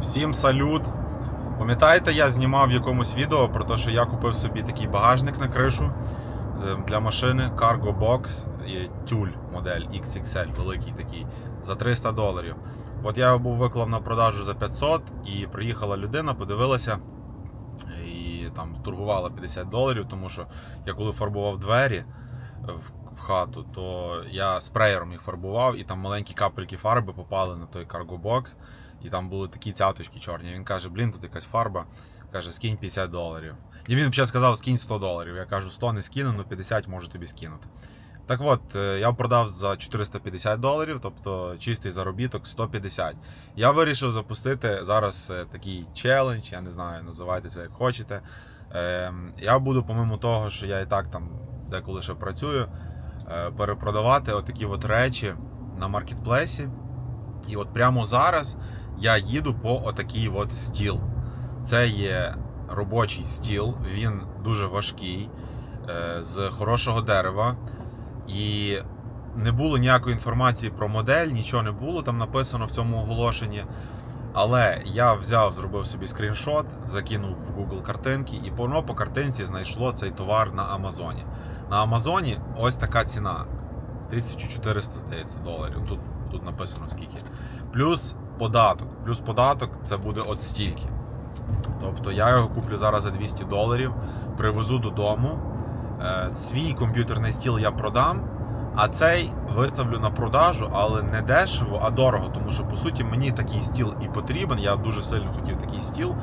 Всім салют! Пам'ятаєте, я знімав в якомусь відео про те, що я купив собі такий багажник на кришу е, для машини Cargo Box тюль модель XXL, великий такий, за 300 доларів. От я його був виклав на продажу за 500 і приїхала людина, подивилася і там торгувала 50 доларів, тому що я коли фарбував двері в, хату, то я спреєром їх фарбував, і там маленькі капельки фарби попали на той карго-бокс, і там були такі цяточки чорні. Він каже: блін, тут якась фарба. Каже, скинь 50 доларів. І він ще сказав, скинь 100 доларів. Я кажу, 100 не скину, ну 50 можу тобі скинути. Так от, е, я продав за 450 доларів, тобто чистий заробіток 150. Я вирішив запустити зараз е, такий челендж, я не знаю, називайте це як хочете. Ем, Я буду, помимо того, що я і так там деколи ще працюю, е, перепродавати отакі от речі на маркетплейсі. І от прямо зараз я їду по отакий от стіл. Це є робочий стіл, він дуже важкий, е, з хорошого дерева. І не було ніякої інформації про модель, нічого не було там написано в цьому оголошенні. Але я взяв, зробив собі скріншот, закинув в Google картинки, і воно по картинці знайшло цей товар на Амазоні. На Амазоні ось така ціна. 1400, здається, доларів. Тут, тут написано скільки. Плюс податок. Плюс податок це буде от стільки. Тобто я його куплю зараз за 200 доларів, привезу додому. Е, Свій комп'ютерний стіл я продам, а цей виставлю на продажу, але не дешево, а дорого. Тому що, по суті, мені такий стіл і потрібен. Я дуже сильно хотів такий стіл.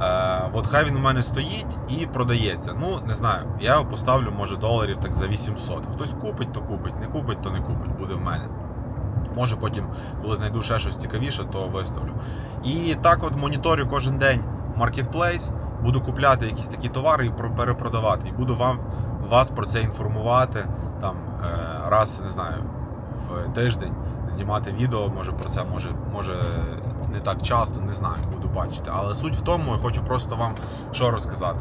Е, от хай він у мене стоїть і продається. Ну, не знаю, я його поставлю, може, доларів так за 800. Хтось купить, то купить, не купить, то не купить, буде в мене. Може потім, коли знайду ще щось цікавіше, то виставлю. І так от моніторю кожен день маркетплейс, буду купляти якісь такі товари і перепродавати. І буду вам вас про це інформувати там е, раз, не знаю, в тиждень знімати відео, може про це, може, може не так часто, не знаю, буду бачити. Але суть в тому, я хочу просто вам що розказати,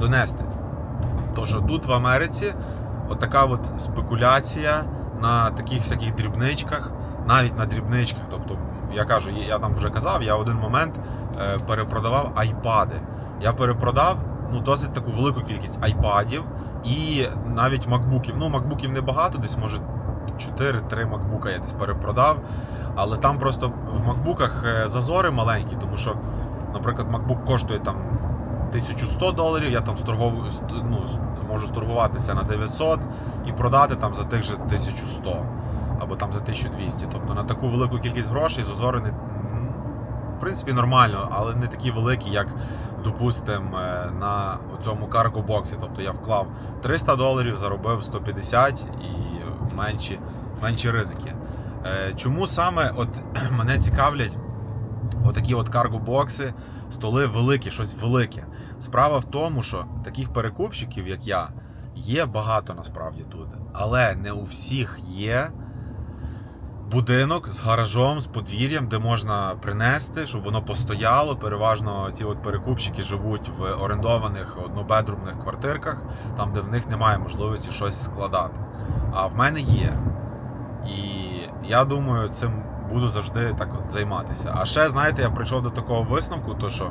донести. То, що тут в Америці отака от спекуляція на таких всяких дрібничках, навіть на дрібничках. Тобто, я кажу, я там вже казав, я один момент е, перепродавав айпади. Я перепродав ну, досить таку велику кількість айпадів і навіть макбуків. Ну, макбуків небагато, десь може 4-3 макбука я десь перепродав. Але там просто в макбуках е, зазори маленькі, тому що, наприклад, макбук коштує там 1100 доларів, я там сторговую, ну, можу сторгуватися на 900 і продати там за тих же 1100 або там за 1200. Тобто на таку велику кількість грошей зазори не. В принципі, нормально, але не такі великі, як, допустимо, на цьому карго-боксі. Тобто я вклав 300 доларів, заробив 150 і менші, менші ризики. Е, Чому саме от мене цікавлять отакі от карго-бокси, столи великі, щось велике. Справа в тому, що таких перекупщиків, як я, є багато насправді тут. Але не у всіх є будинок з гаражом, з подвір'ям, де можна принести, щоб воно постояло. Переважно ці от перекупщики живуть в орендованих однобедрумних квартирках, там, де в них немає можливості щось складати. А в мене є. І я думаю, цим буду завжди так от займатися. А ще, знаєте, я прийшов до такого висновку, то що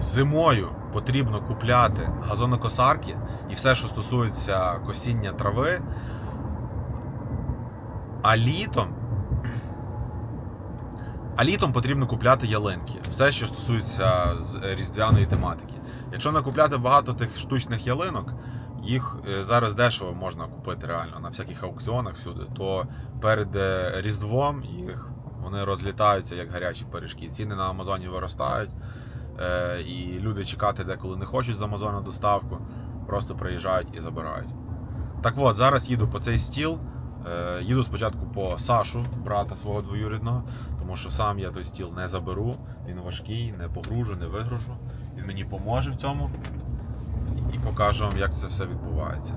зимою потрібно купляти газонокосарки і все, що стосується косіння трави. А літом. А літом потрібно купляти ялинки. Все, що стосується з різдвяної тематики. Якщо накупляти багато тих штучних ялинок, їх е, зараз дешево можна купити реально на всяких аукціонах всюди, то перед е, Різдвом їх вони розлітаються як гарячі пиріжки. Ціни на Амазоні виростають, е, і люди чекати деколи не хочуть з Амазона доставку, просто приїжджають і забирають. Так от, зараз їду по цей стіл. Е, Їду спочатку по Сашу, брата свого двоюрідного, тому що сам я той стіл не заберу. Він важкий, не погружу, не вигружу. Він мені поможе в цьому і покаже вам, як це все відбувається.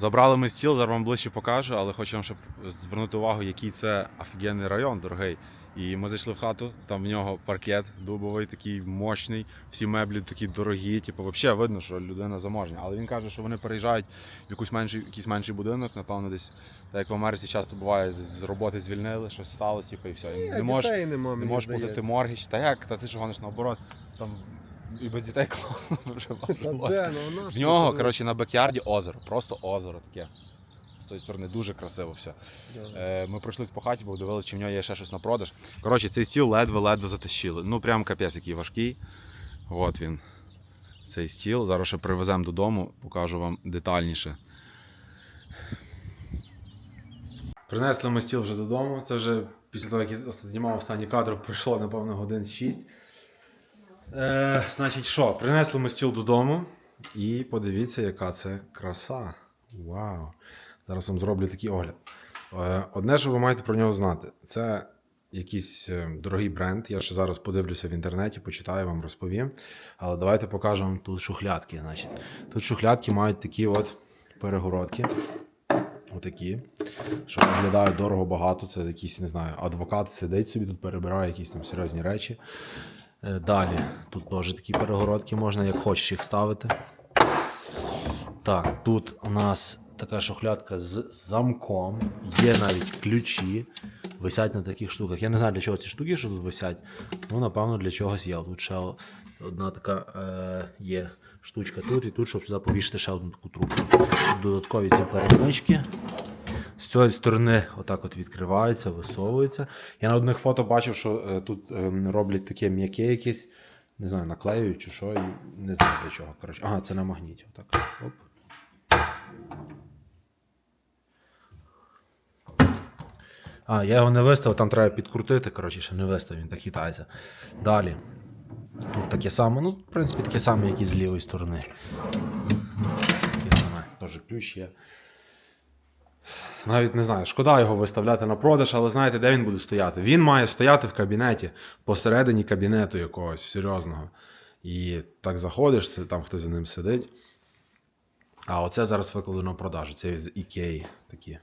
Забрали ми стіл, зараз вам ближче покажу, але хочу вам ще звернути увагу, який це офігенний район, дорогий. І ми зайшли в хату, там в нього паркет дубовий, такий мощний, всі меблі такі дорогі. Типу, взагалі видно, що людина заможня. Але він каже, що вони переїжджають в якусь менший, якийсь менший будинок, напевно, десь, так як в Америці часто буває, з роботи звільнили, щось сталося, типу, і все. І не можеш нема, не можеш платити моргіч. Та як? Та ти ж гониш наоборот. Там і без дітей класно вже Та де, ну, вона В нього, тут, коротше, на бекярді озеро, просто озеро таке. З тої сторони дуже красиво все. да. Е, ми пройшлись по хаті, бо дивилися, чи в нього є ще щось на продаж. Коротше, цей стіл ледве-ледве затащили. Ну прям капець, який важкий. От він. Цей стіл. Зараз ще привеземо додому, покажу вам детальніше. Принесли ми стіл вже додому. Це вже після того, як я знімав останній кадр, пройшло, напевно, годин 6. Е, значить, що? Принесли ми стіл додому. І подивіться, яка це краса. Вау! Зараз вам зроблю такий огляд. Е, Одне, що ви маєте про нього знати, це якийсь е, дорогий бренд. Я ще зараз подивлюся в інтернеті, почитаю вам, розповім. Але давайте покажу вам тут шухлядки. Значить. Тут шухлядки мають такі от перегородки. Отакі, що виглядають дорого багато. Це якийсь, не знаю, адвокат сидить собі, тут перебирає якісь там серйозні речі. Е, Далі, тут теж такі перегородки можна, як хочеш їх ставити. Так, тут у нас така шухлядка з замком, є навіть ключі, висять на таких штуках. Я не знаю, для чого ці штуки, що тут висять. Ну, напевно, для чогось є. Тут ще одна така е, є штучка тут, і тут, щоб сюди повішати ще одну таку трубку. Додаткові ці перемички. З цієї сторони отак от відкриваються, висовуються. Я на одних фото бачив, що е, тут е, роблять таке м'яке якесь, не знаю, наклеюють чи що, і не знаю для чого. Коротше. Ага, це на магніті. Отак. Оп. А, я його не виставив, там треба підкрутити, коротше, ще не виставив, він так хитається. Далі. Тут таке саме, ну, в принципі, таке саме, як і з лівої сторони. Таке саме, теж ключ є. Навіть не знаю, шкода його виставляти на продаж, але знаєте, де він буде стояти? Він має стояти в кабінеті, посередині кабінету якогось серйозного. І так заходиш, це там хтось за ним сидить. А оце зараз викладено на продажу. Це з Ікеї такі.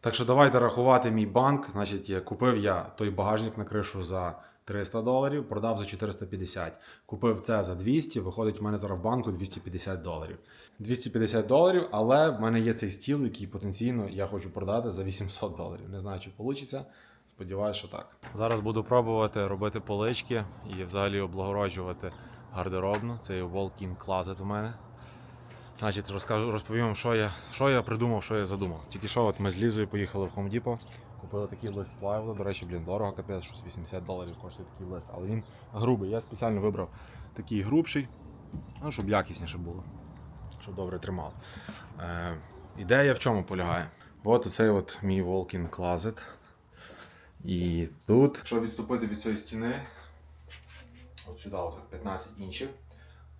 Так що давайте рахувати мій банк. Значить, купив я той багажник на кришу за 300 доларів, продав за 450. Купив це за 200, виходить в мене зараз в банку 250 доларів. 250 доларів, але в мене є цей стіл, який потенційно я хочу продати за 800 доларів. Не знаю, чи вийде. Сподіваюся, що так. Зараз буду пробувати робити полички і взагалі облагороджувати гардеробну. Це є walk-in closet у мене. Значить, розкажу, розповім що я, що я придумав, що я задумав. Тільки що от ми з Лізою поїхали в Depot, купили такий лист плайвуда. До речі, блін, дорого капець, щось 80 доларів коштує такий лист. Але він грубий. Я спеціально вибрав такий грубший, ну, щоб якісніше було, щоб добре тримав. Е, ідея в чому полягає? От оцей от мій walk-in closet. І тут, якщо відступити від цієї стіни, от сюди, от 15 інчів,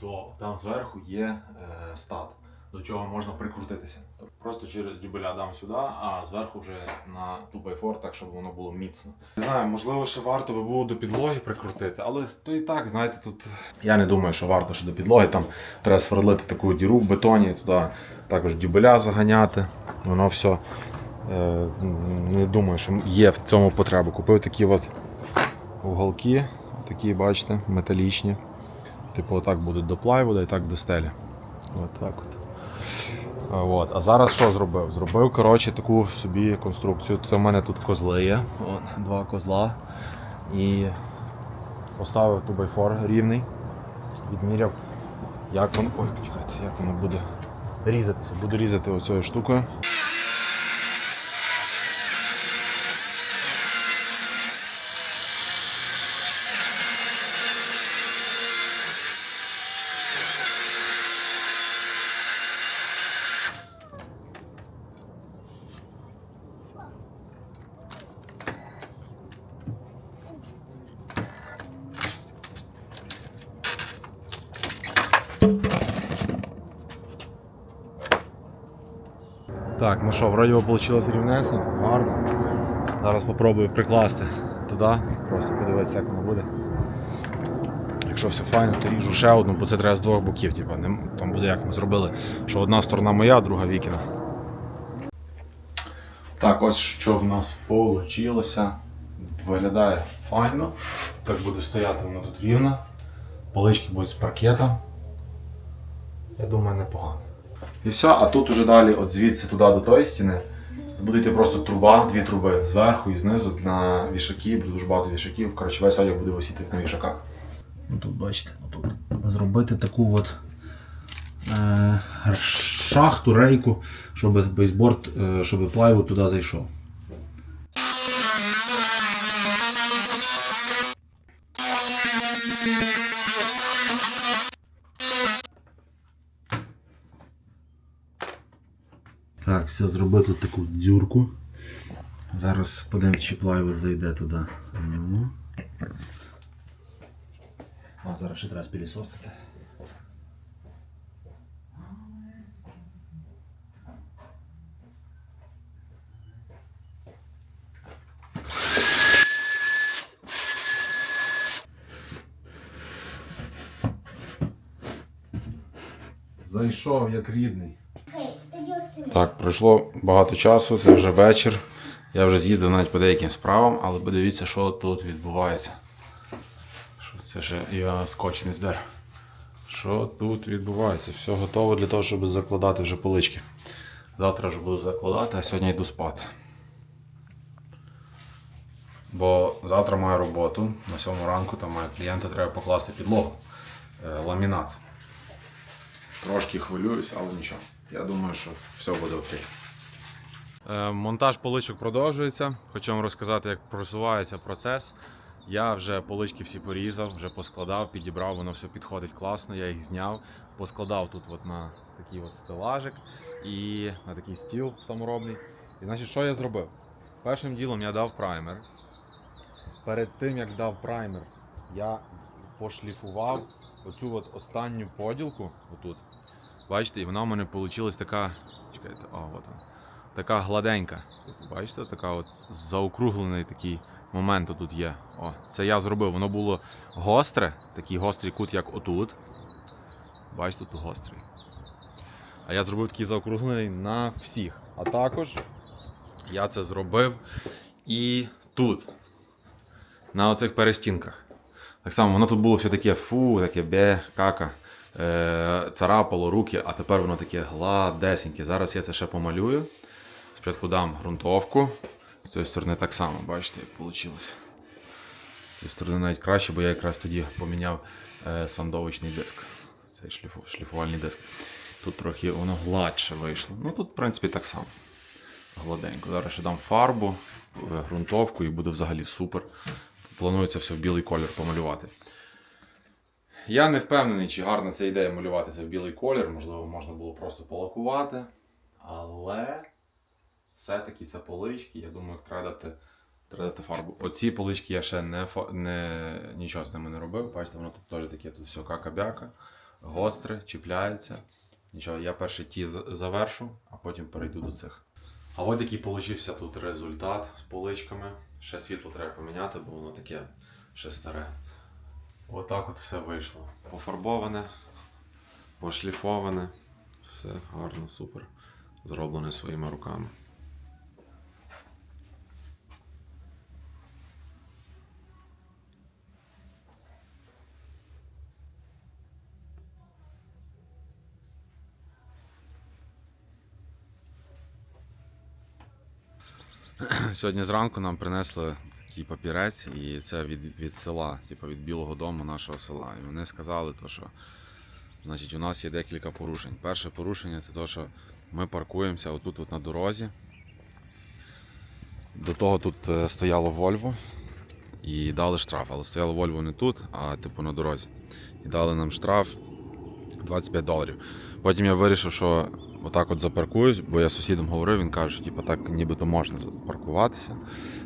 то там зверху є е, стат, до чого можна прикрутитися. Тобто Просто через дюбеля дам сюди, а зверху вже на 2x4, так щоб воно було міцно. Не знаю, можливо, ще варто би було до підлоги прикрутити, але то і так, знаєте, тут. Я не думаю, що варто ще до підлоги. Там треба сверлити таку діру в бетоні, туди також дюбеля заганяти. Воно все. Е, не думаю, що є в цьому потреба. Купив такі от уголки, такі, бачите, металічні. Типу, отак будуть до плайвуда і так до стелі. От так от. От. А зараз що зробив? Зробив коротше, таку собі конструкцію. Це в мене тут козли є. От, два козла. І поставив 2x4 рівний. Відміряв, як воно. Ой, чекайте, як воно буде різатися. Буду різати оцією штукою. Ну що, вроді би вийшло рівнесенько, гарно. Зараз спробую прикласти туди, просто подивитися, як воно буде. Якщо все файно, то ріжу ще одну, бо це треба з двох боків. Типу, не, там буде як ми зробили, що одна сторона моя, друга вікіна. Так, ось що в нас вийшло. Виглядає файно. Так буде стояти воно тут рівно. Полички будуть з паркета. Я думаю, непогано. І все, а тут уже далі, от звідси туди до тої стіни, буде йти просто труба, дві труби зверху і знизу на вішаки, буде дуже багато вішаків. Коротше, весь одяг буде висіти на вішаках. Ну тут бачите, тут зробити таку от е, шахту, рейку, щоб бейсборд, е, щоб плайвуд туди зайшов. Так, все, зроби тут таку дзюрку. Зараз подивимось, чи плайвуд зайде туди. Ну. А, зараз ще треба спілісосити. Зайшов як рідний. Так, пройшло багато часу, це вже вечір. Я вже з'їздив навіть по деяким справам, але подивіться, що тут відбувається. Що це ще я скотч не здер. Що тут відбувається? Все готово для того, щоб закладати вже полички. Завтра вже буду закладати, а сьогодні йду спати. Бо завтра маю роботу. На сьому ранку там маю клієнта, треба покласти підлогу. Е, ламінат. Трошки хвилююсь, але нічого. Я думаю, що все буде окей. Е, Монтаж поличок продовжується. Хочу вам розказати, як просувається процес. Я вже полички всі порізав, вже поскладав, підібрав, воно все підходить класно, я їх зняв, поскладав тут от на такий от стелажик і на такий стіл саморобний. І значить, що я зробив? Першим ділом я дав праймер. Перед тим як дав праймер, я пошліфував оцю от останню поділку, отут. Бачите, і вона в мене вийшла така. Чекайте, а, от вона. Така гладенька. Бачите, така от заокруглений такий момент тут є. О, це я зробив. Воно було гостре, такий гострий кут, як отут. Бачите, тут гострий. А я зробив такий заокруглений на всіх. А також я це зробив і тут, на оцих перестінках. Так само, воно тут було все таке фу, таке бе, кака, царапало руки, а тепер воно таке гладесеньке. Зараз я це ще помалюю. Спочатку дам ґрунтовку. З цієї сторони так само, бачите, як вийшло. З цієї сторони навіть краще, бо я якраз тоді поміняв е, сандовичний диск. Цей шліфу, шліфувальний диск. Тут трохи воно гладше вийшло. Ну тут, в принципі, так само. Гладенько. Зараз ще дам фарбу, е, ґрунтовку і буде взагалі супер. Планується все в білий колір помалювати. Я не впевнений, чи гарна ця ідея малювати це в білий колір. Можливо, можна було просто полакувати. Але все-таки це полички, я думаю, дати, треба фарбу. Оці полички я ще не, не, нічого з ними не робив. Бачите, воно тут теж таке тут все кака-бяка, гостре, чіпляється. Нічого, я перше ті завершу, а потім перейду до цих. А ось який получився тут результат з поличками. Ще світло треба поміняти, бо воно таке ще старе. Отак от все вийшло. Пофарбоване, пошліфоване. Все гарно, супер. Зроблене своїми руками. Сьогодні зранку нам принесли такий папірець, і це від, від села, типу від Білого дому нашого села. І вони сказали, то, що значить, у нас є декілька порушень. Перше порушення це те, що ми паркуємося отут от на дорозі. До того тут е, стояло Вольво і дали штраф, але стояло Вольво не тут, а типу на дорозі. І дали нам штраф 25 доларів. Потім я вирішив, що отак от запаркуюсь, бо я сусідом говорив, він каже, що типу, так нібито можна паркуватися.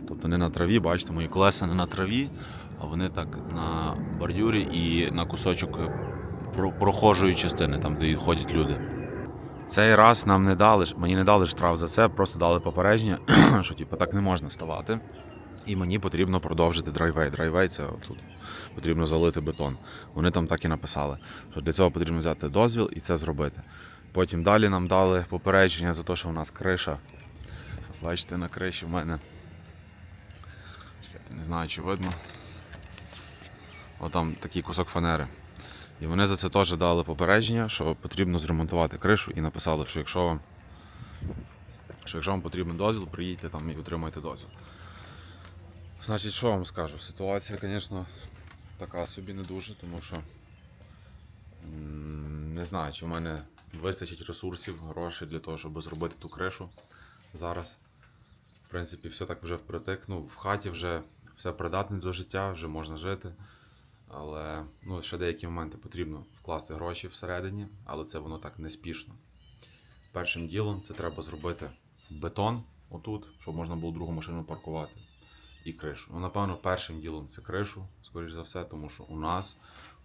Тобто не на траві, бачите, мої колеса не на траві, а вони так на бордюрі і на кусочок прохожої частини, там, де ходять люди. Цей раз нам не дали, мені не дали штраф за це, просто дали попередження, що типу, так не можна ставати. І мені потрібно продовжити драйвей. Драйвей це тут потрібно залити бетон. Вони там так і написали, що для цього потрібно взяти дозвіл і це зробити. Потім далі нам дали попередження за те, що у нас криша Бачите, на криші в мене. Не знаю, чи видно. Отам такий кусок фанери. І вони за це теж дали попередження, що потрібно зремонтувати кришу і написали, що якщо вам, що якщо вам потрібен дозвіл, приїдьте там і отримайте дозвіл. Значить, що вам скажу? Ситуація, звісно, така собі не дуже, тому що не знаю, чи в мене вистачить ресурсів, грошей для того, щоб зробити ту кришу зараз. В принципі, все так вже впритик. Ну, в хаті вже все придатне до життя, вже можна жити. Але ну, ще деякі моменти потрібно вкласти гроші всередині, але це воно так не спішно. Першим ділом це треба зробити бетон отут, щоб можна було другу машину паркувати. І кришу. Ну, напевно, першим ділом це кришу, скоріш за все, тому що у нас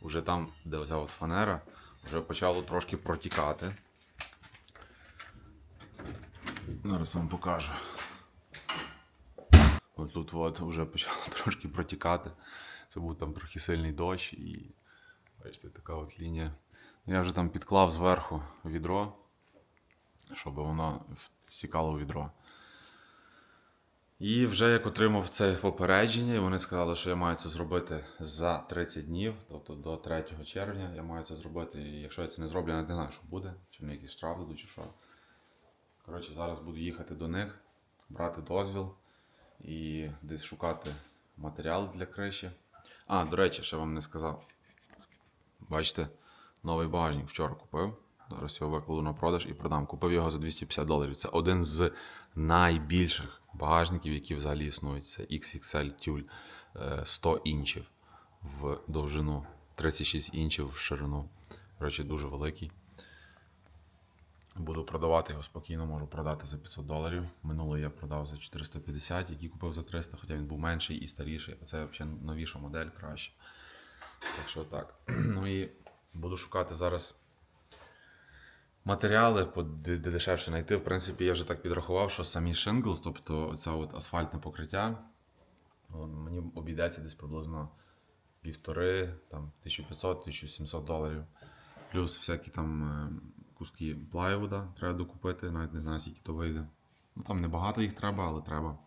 вже там, де оця от фанера, вже почало трошки протікати. Зараз вам покажу. От тут от вже почало трошки протікати. Це був там трохи сильний дощ і бачите, така от лінія. Я вже там підклав зверху відро, щоб воно стікало у відро. І вже як отримав це попередження, і вони сказали, що я маю це зробити за 30 днів, тобто до 3 червня я маю це зробити. І якщо я це не зроблю, я не знаю, що буде, чи мені якийсь штраф дадуть, чи що. Коротше, зараз буду їхати до них, брати дозвіл і десь шукати матеріал для криші. А, до речі, ще вам не сказав. Бачите, новий багажник вчора купив. Зараз його викладу на продаж і продам. Купив його за 250 доларів. Це один з найбільших багажників, які взагалі існують. Це XXL е, 100 інчів в довжину, 36 інчів в ширину. Коротше, дуже великий. Буду продавати його спокійно, можу продати за 500 доларів. Минулий я продав за 450, який купив за 300, хоча він був менший і старіший, а це взагалі новіша модель краще. Так що так. Ну і буду шукати зараз матеріали, де дешевше знайти. В принципі, я вже так підрахував, що самі шинглс, тобто це от асфальтне покриття, мені обійдеться десь приблизно півтори, там 1500-1700 доларів. Плюс всякі там е, куски плайвуда треба докупити, навіть не знаю, скільки то вийде. Ну там небагато їх треба, але треба.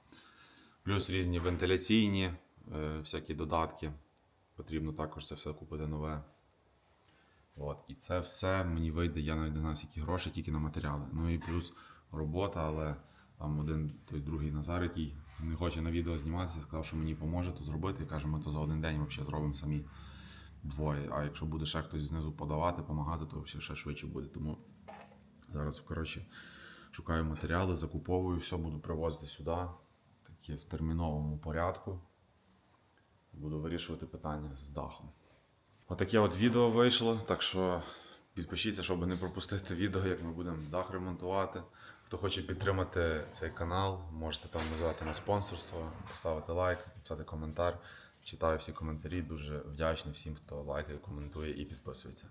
Плюс різні вентиляційні, е, всякі додатки. Потрібно також це все купити нове. От. І це все мені вийде, я навіть не знаю, скільки грошей тільки на матеріали. Ну і плюс робота, але там один той другий Назар, який не хоче на відео зніматися, сказав, що мені поможе то зробити. І каже, ми то за один день взагалі зробимо самі двоє. А якщо буде ще хтось знизу подавати, допомагати, то взагалі ще швидше буде. Тому зараз, коротше, шукаю матеріали, закуповую, все буду привозити сюди. Таке в терміновому порядку. Буду вирішувати питання з дахом. Отаке от відео вийшло, так що підпишіться, щоб не пропустити відео, як ми будемо дах ремонтувати. Хто хоче підтримати цей канал, можете там назвати на спонсорство, поставити лайк, написати коментар. Читаю всі коментарі, дуже вдячний всім, хто лайкає, коментує і підписується.